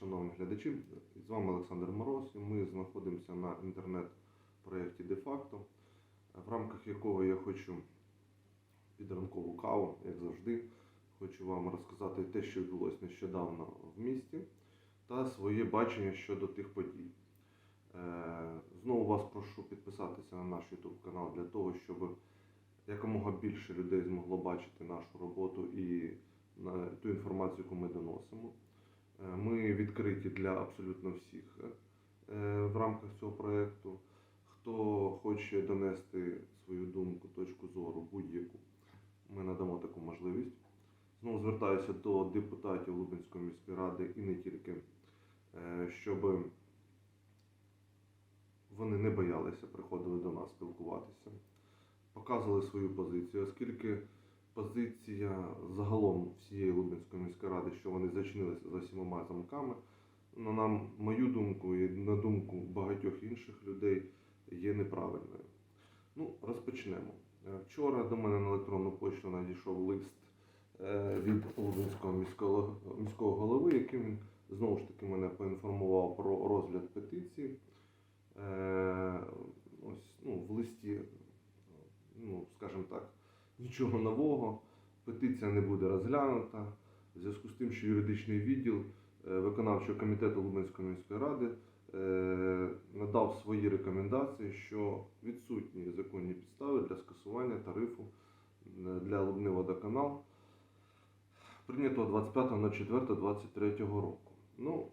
шановні глядачі, з вами Олександр Мороз. і Ми знаходимося на інтернет-проєкті де-факто, в рамках якого я хочу під ранкову каву, як завжди, хочу вам розказати те, що відбулося нещодавно в місті, та своє бачення щодо тих подій. Е, Знову вас прошу підписатися на наш YouTube канал для того, щоб якомога більше людей змогло бачити нашу роботу і ту інформацію, яку ми доносимо. Е, Ми відкриті для абсолютно всіх е, в рамках цього проєкту. Хто хоче донести свою думку, точку зору, будь-яку, ми надамо таку можливість. Знову звертаюся до депутатів Лубенської міської ради і не тільки, е, щоб вони не боялися, приходили до нас спілкуватися, показували свою позицію, оскільки позиція загалом всієї Лубенської міської ради, що вони зачинилися за сімома замками, на нам, мою думку і на думку багатьох інших людей, є неправильною. Ну, розпочнемо. Е, Вчора до мене на електронну почту надійшов лист е, від Лубенського міського, міського голови, яким він знову ж таки мене поінформував про розгляд петиції. Е, Ось, ну, в листі, ну, скажімо так, нічого нового. Петиція не буде розглянута. В зв'язку з тим, що юридичний відділ е, виконавчого комітету Лубенської міської ради е, надав свої рекомендації, що відсутні законні підстави для скасування тарифу для Лубни водоканал, прийнятого 25.04.23 року. Ну,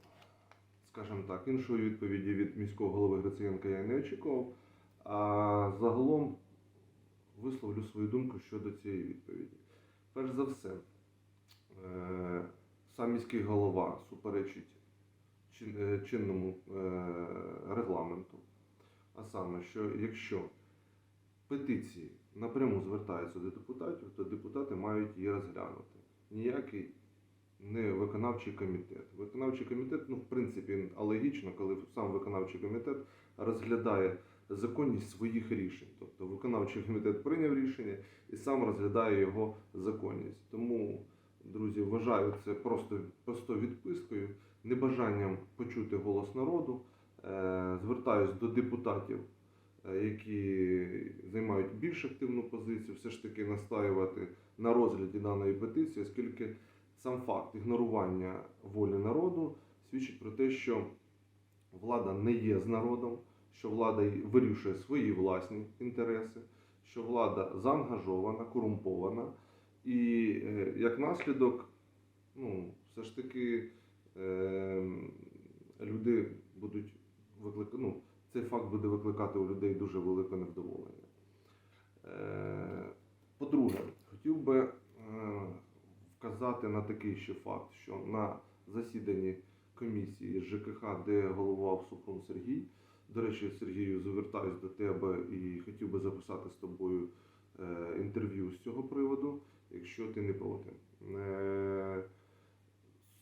скажімо так, іншої відповіді від міського голови Гриценка я не очікував. А загалом висловлю свою думку щодо цієї відповіді. Перш за все, е, сам міський голова суперечить е, чинному е, регламенту. А саме, що якщо петиції напряму звертаються до депутатів, то депутати мають її розглянути. Ніякий не виконавчий комітет. Виконавчий комітет, ну, в принципі, алогічно, коли сам виконавчий комітет розглядає законність своїх рішень. Тобто виконавчий комітет прийняв рішення і сам розглядає його законність. Тому, друзі, вважаю це просто, просто відпискою, небажанням почути голос народу. Е, Звертаюсь до депутатів, е, які займають більш активну позицію, все ж таки настаювати на розгляді даної петиції, оскільки сам факт ігнорування волі народу свідчить про те, що влада не є з народом, що влада вирішує свої власні інтереси, що влада заангажована, корумпована, і е, як наслідок, ну, все ж таки е, люди будуть викликати, ну, цей факт буде викликати у людей дуже велике невдоволення. Е, По-друге, хотів би вказати на такий ще факт, що на засіданні комісії ЖКХ, де головував Супрун Сергій, до речі, Сергію, звертаюсь до тебе і хотів би записати з тобою е, інтерв'ю з цього приводу, якщо ти не проти. Е,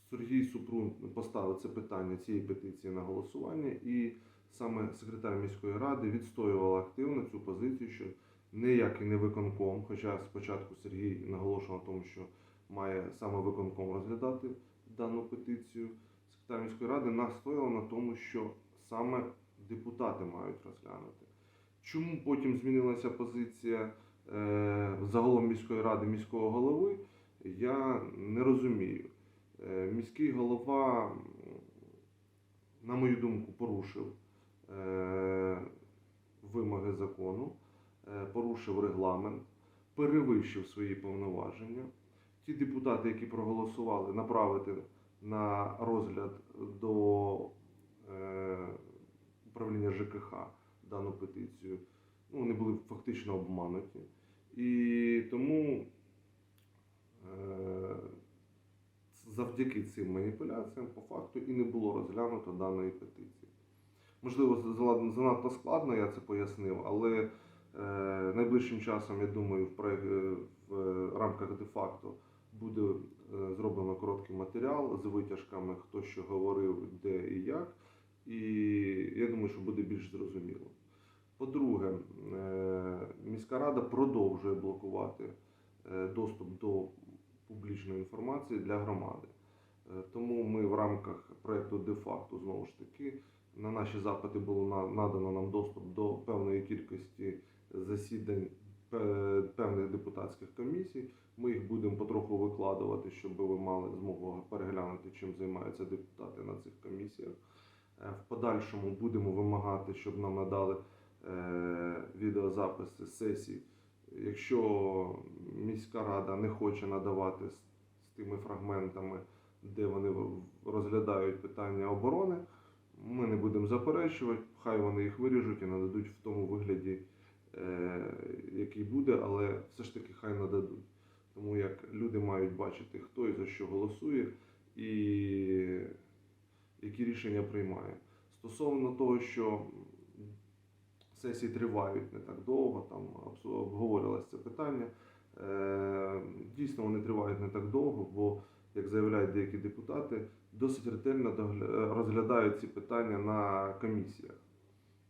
Сергій Супрун поставив це питання цієї петиції на голосування, і саме секретар міської ради відстоював активно цю позицію, що ніякий не виконком, хоча спочатку Сергій наголошував на тому, що має саме виконком розглядати дану петицію. Секретар міської ради настояла на тому, що саме депутати мають розглянути. Чому потім змінилася позиція е, загалом міської ради міського голови, я не розумію. Е, міський голова, на мою думку, порушив е, вимоги закону, порушив регламент, перевищив свої повноваження. Ті депутати, які проголосували направити на розгляд до управління ЖКХ дану петицію, ну, вони були фактично обмануті. І тому е, завдяки цим маніпуляціям по факту і не було розглянуто даної петиції. Можливо, занадто складно я це пояснив, але е, найближчим часом, я думаю, в, е, в рамках де-факто буде е, зроблено короткий матеріал з витяжками, хто що говорив, де і як. І я думаю, що буде більш зрозуміло. По-друге, е, міська рада продовжує блокувати е, доступ до публічної інформації для громади. Е, Тому ми в рамках проєкту де-факто знову ж таки на наші запити було надано нам доступ до певної кількості засідань певних депутатських комісій. Ми їх будемо потроху викладувати, щоб ви мали змогу переглянути, чим займаються депутати на цих комісіях. Е, В подальшому будемо вимагати, щоб нам надали е, відеозаписи сесій. Якщо міська рада не хоче надавати з, тими фрагментами, де вони розглядають питання оборони, ми не будемо заперечувати, хай вони їх виріжуть і нададуть в тому вигляді, е, який буде, але все ж таки хай нададуть. Тому як люди мають бачити, хто і за що голосує, і які рішення приймає. Стосовно того, що сесії тривають не так довго, там обговорювалося це питання. Е, Дійсно, вони тривають не так довго, бо, як заявляють деякі депутати, досить ретельно розглядають ці питання на комісіях.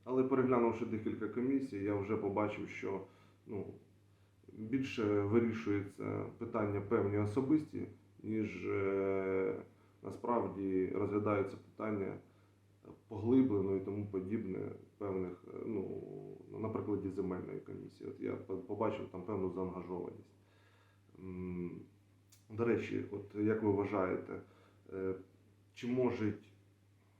Але переглянувши декілька комісій, я вже побачив, що ну, більше вирішується питання певні особисті, ніж е, насправді розглядаються питання поглиблено і тому подібне певних, е, ну, на прикладі земельної комісії. От я побачив там певну заангажованість. До речі, от як ви вважаєте, е, чи може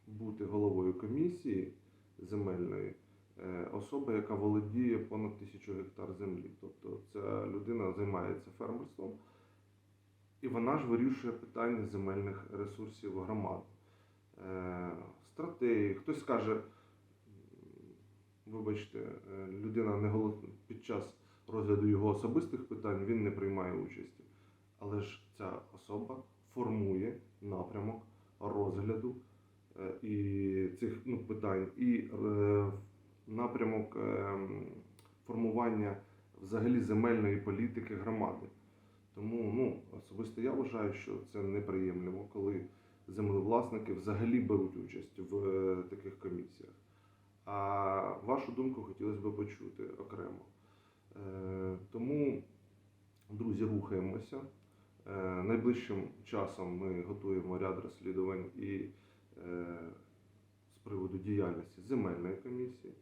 бути головою комісії земельної е, особа, яка володіє понад тисячу гектар землі? Тобто ця людина займається фермерством, і вона ж вирішує питання земельних ресурсів громад. Е, Стратегії, хтось скаже, вибачте, е, людина не голос... під час розгляду його особистих питань він не приймає участі. Але ж ця особа формує напрямок розгляду е, і цих ну, питань, і напрямок е, формування взагалі земельної політики громади. Тому ну, особисто я вважаю, що це неприємлемо, коли землевласники взагалі беруть участь в е, таких комісіях. А вашу думку хотілося б почути окремо. Е, Тому, друзі, рухаємося. Е, Найближчим часом ми готуємо ряд розслідувань і з приводу діяльності земельної комісії,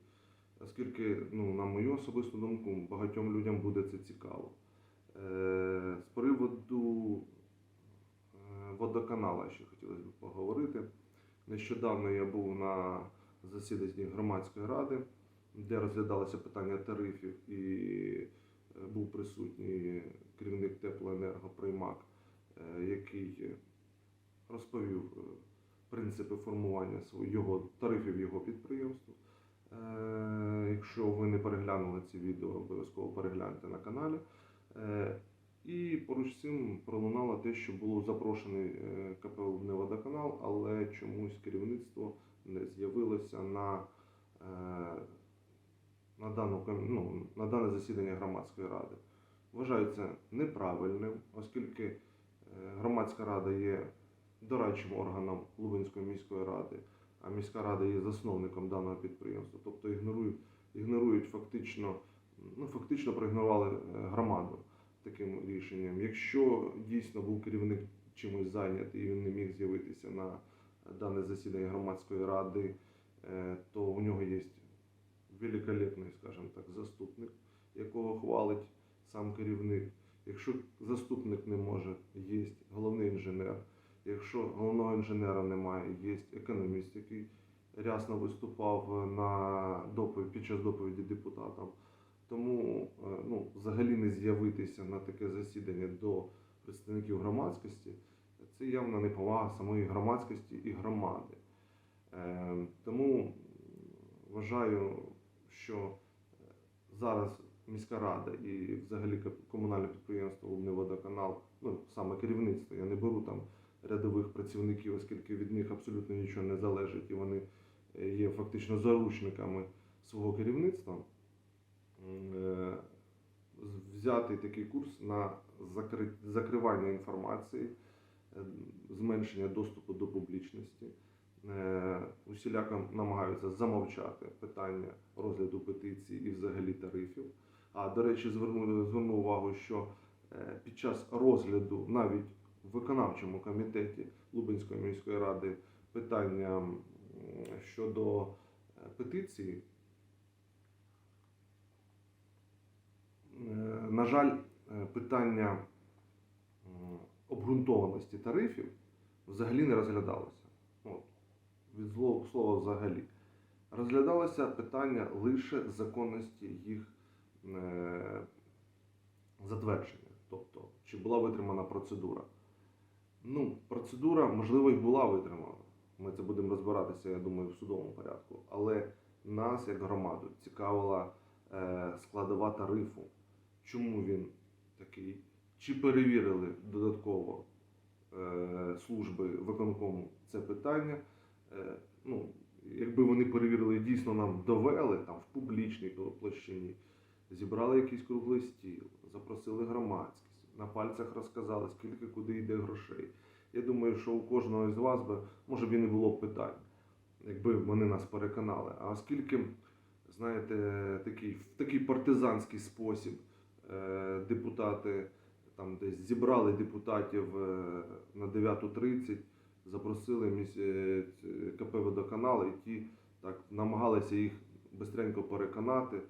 оскільки, ну, на мою особисту думку, багатьом людям буде це цікаво. Е, З приводу е, водоканала ще хотілося б поговорити. Нещодавно я був на засіданні громадської ради, де розглядалося питання тарифів, і е, був присутній керівник теплоенерго Приймак, який розповів принципи формування його тарифів його підприємству. Е, Якщо ви не переглянули ці відео, обов'язково перегляньте на каналі. Е, І поруч з цим пролунало те, що було запрошений е, КП «Водоканал», але чомусь керівництво не з'явилося на, е, на, дану, ну, на дане засідання громадської ради. Вважаю це неправильним, оскільки громадська рада є дорадчим органом Лубенської міської ради, а міська рада є засновником даного підприємства. Тобто ігнорують, ігнорують фактично, ну, фактично проігнорували е, громаду таким рішенням. Якщо дійсно був керівник чимось зайнятий і він не міг з'явитися на дане засідання громадської ради, е, то у нього є великолепний, скажімо так, заступник, якого хвалить сам керівник. Якщо заступник не може, є головний інженер. Якщо головного інженера немає, є економіст, який рясно виступав на доповідь під час доповіді депутатам. Тому е, ну, взагалі не з'явитися на таке засідання до представників громадськості це явно неповага самої громадськості і громади. Е, Тому вважаю, що е, зараз міська рада і взагалі комунальне підприємство Лубниводоканал, ну саме керівництво, я не беру там рядових працівників, оскільки від них абсолютно нічого не залежить, і вони є фактично заручниками свого керівництва. Е, Взяти такий курс на закривання інформації, е, зменшення доступу до публічності. Е, Усіляко намагаються замовчати питання розгляду петицій і взагалі тарифів. А до речі, зверну, увагу, що під час розгляду навіть в виконавчому комітеті Лубенської міської ради питання щодо петиції. На жаль, е, питання обґрунтованості тарифів взагалі не розглядалося. От, від слова взагалі. Розглядалося питання лише законності їх е, затвердження. Тобто, чи була витримана процедура. Ну, процедура, можливо, і була витримана. Ми це будемо розбиратися, я думаю, в судовому порядку. Але нас, як громаду, цікавила е, складова тарифу. Чому він такий? Чи перевірили додатково е, служби виконкому це питання? Е, ну, якби вони перевірили, дійсно нам довели там в публічній площині, зібрали якийсь круглий стіл, запросили громадськість, на пальцях розказали, скільки куди йде грошей. Я думаю, що у кожного з вас би, може б і не було б питань, якби вони нас переконали. А оскільки, знаєте, такий, в такий партизанський спосіб депутати там десь зібрали депутатів е, на 9.30, запросили місь- е, КП «Водоканал» і ті так намагалися їх бистренько переконати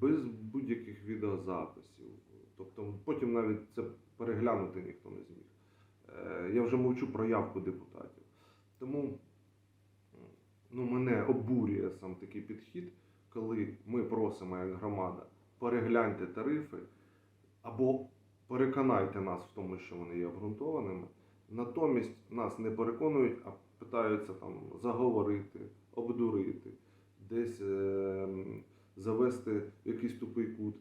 без будь-яких відеозаписів. Тобто потім навіть це переглянути ніхто не зміг. Е, Я вже мовчу про явку депутатів. Тому ну, мене обурює сам такий підхід, коли ми просимо як громада перегляньте тарифи або переконайте нас в тому, що вони є обґрунтованими. Натомість нас не переконують, а питаються там заговорити, обдурити, десь е, завести в якийсь тупий кут.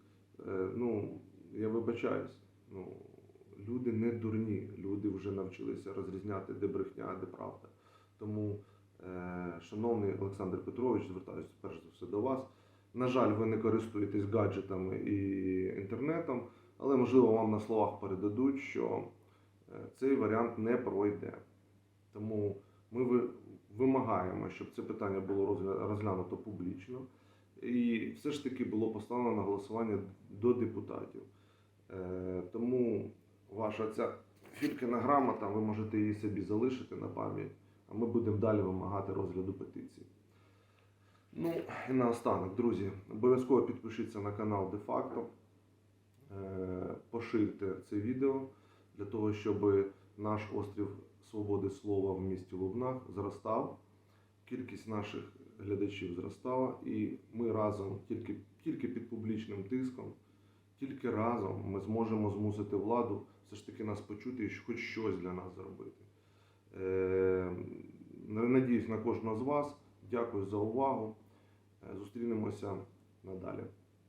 Е, ну, я вибачаюсь. Ну, люди не дурні, люди вже навчилися розрізняти, де брехня, де правда. Тому, е, шановний Олександр Петрович, звертаюся перш за все до вас. На жаль, ви не користуєтесь гаджетами і інтернетом, але можливо вам на словах передадуть, що е, цей варіант не пройде. Тому ми вимагаємо, щоб це питання було розглянуто публічно і все ж таки було поставлено на голосування до депутатів. Е, Тому ваша ця фіркина грамота, ви можете її собі залишити на пам'ять, а ми будемо далі вимагати розгляду петиції. Ну і наостанок, друзі, обов'язково підпишіться на канал де-факто, поширте це відео для того, щоб наш острів свободи слова в місті Лубнах зростав, кількість наших глядачів зростала, і ми разом, тільки, тільки під публічним тиском, тільки разом ми зможемо змусити владу все ж таки нас почути і хоч щось для нас зробити. Е, Надіюсь на кожного з вас. Дякую за увагу. Е, Зустрінемося надалі.